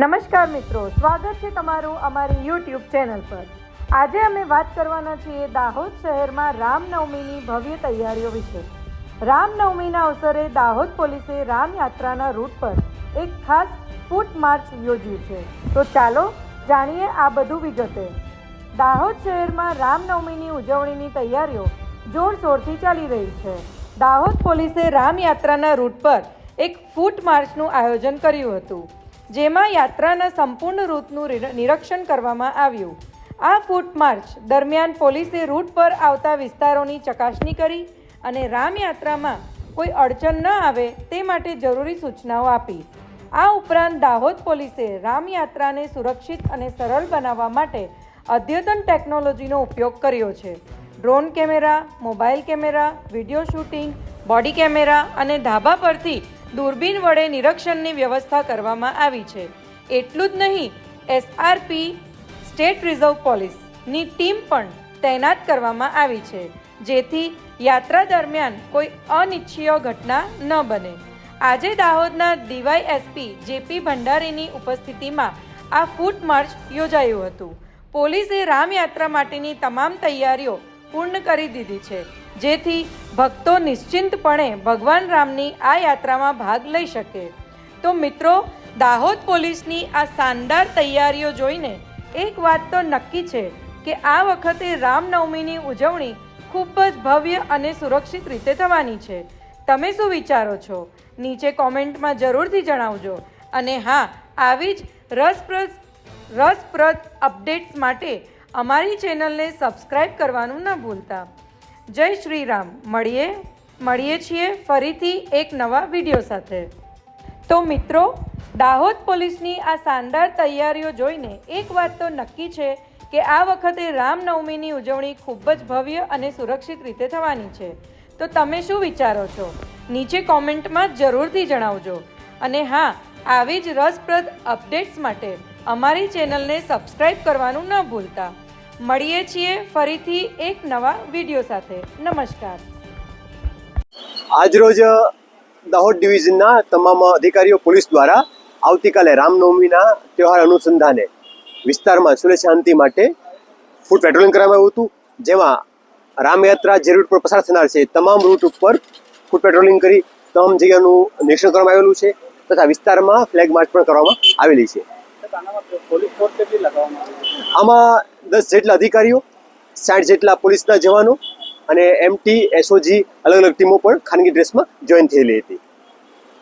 નમસ્કાર મિત્રો, સ્વાગત છે તમારું અમારી યુટ્યુબ ચેનલ પર. આજે અમે વાત કરવાના છીએ દાહોદ શહેરમાં રામનવમીની ભવ્ય તૈયારીઓ વિશે. રામનવમીના અવસરે દાહોદ પોલીસે રામયાત્રાના રૂટ પર એક ખાસ ફૂટ માર્ચ યોજ્યું છે. તો ચાલો જાણીએ આ બધું વિગતે. દાહોદ શહેરમાં રામનવમીની ઉજવણીની તૈયારીઓ જોરશોરથી ચાલી રહી છે. દાહોદ પોલીસે રામયાત્રાના રૂટ પર એક ફૂટ માર્ચનું આયોજન કર્યું હતું. જેમાં યાત્રાના સંપૂર્ણ રૂટનું નિરીક્ષણ કરવામાં આવ્યું. આ ફૂટ માર્ચ દરમિયાન પોલીસે રૂટ પર આવતા વિસ્તારોની ચકાસણી કરી અને રામયાત્રામાં કોઈ અડચણ ન આવે તે માટે જરૂરી સૂચનાઓ આપી. આ ઉપરાંત દાહોદ પોલીસે રામયાત્રાને સુરક્ષિત અને સરળ બનાવવા માટે અદ્યતન ટેકનોલોજીનો ઉપયોગ કર્યો છે. Drone camera, mobile camera, video shooting, body camera અને ધાબા પરથી દૂરબીન વડે નિરીક્ષણની વ્યવસ્થા કરવામાં આવી છે. એટલું જ નહીં એસઆરપી સ્ટેટ રિઝર્વ પોલીસની ટીમ પણ તૈનાત કરવામાં આવી છે, જેથી યાત્રા દરમિયાન કોઈ અનિચ્છીય ઘટના ન બને. આજે દાહોદના ડીવાય એસપી જેપી ભંડારીની ઉપસ્થિતિમાં આ ફૂટ માર્ચ યોજાયું હતું. પોલીસે રામયાત્રા માટેની તમામ તૈયારીઓ પૂર્ણ કરી દીધી છે. જેથી ભક્તો નિશ્ચિંતપણે ભગવાન રામની આ યાત્રામાં ભાગ લઈ શકે. તો મિત્રો, દાહોદ પોલીસની આ શાનદાર તૈયારીઓ જોઈને એક વાત તો નક્કી છે કે આ વખતે રામનવમીની ઉજવણી ખૂબ જ ભવ્ય અને સુરક્ષિત રીતે થવાની છે. તમે શું વિચારો છો? નીચે કોમેન્ટમાં જરૂરથી જણાવજો. અને હા, આવી જ રસપ્રદ રસપ્રદ અપડેટ્સ માટે અમારી ચેનલને સબસ્ક્રાઈબ કરવાનું ન ભૂલતા. જય શ્રી રામ મળીએ મળીએ છીએ ફરીથી એક નવા વીડિયો સાથે. તો મિત્રો, દાહોદ પોલીસની આ શાનદાર તૈયારીઓ જોઈને એક વાત તો નક્કી છે કે આ વખતે રામનવમીની ઉજવણી ખૂબ જ ભવ્ય અને સુરક્ષિત રીતે થવાની છે. તો તમે શું વિચારો છો? નીચે કોમેન્ટમાં જરૂરથી જણાવજો. અને હા, આવી જ રસપ્રદ અપડેટ્સ માટે અમારી ચેનલને સબસ્ક્રાઈબ કરવાનું ન ભૂલતા. મળીએ છીએ ફરીથી એક નવા વીડિયો સાથે. નમસ્કાર. આજરોજ દાહોદ ડિવિઝનના તમામ અધિકારીઓ પોલીસ દ્વારા આવતીકાલે રામનવમીના તહેવાર અનુસંધાને વિસ્તારમાં સુલે શાંતિ માટે ફૂડ પેટ્રોલિંગ કરવામાં આવ્યું હતું. જેમાં રામયાત્રા જે રૂટ પર પસાર થનાર છે તમામ રૂટ ઉપર ફૂડ પેટ્રોલિંગ કરી તમામ જગ્યાનું નિરીક્ષણ કરવામાં આવેલું છે તથા વિસ્તારમાં ફ્લેગ માર્ચ પણ કરવામાં આવેલી છે? આમાં દસ જેટલા અધિકારીઓ, સાઠ જેટલા પોલીસના જવાનો અને એમટી, એસઓજી અલગ અલગ ટીમો પણ ખાનગી ડ્રેસમાં જોઈન થયેલી હતી.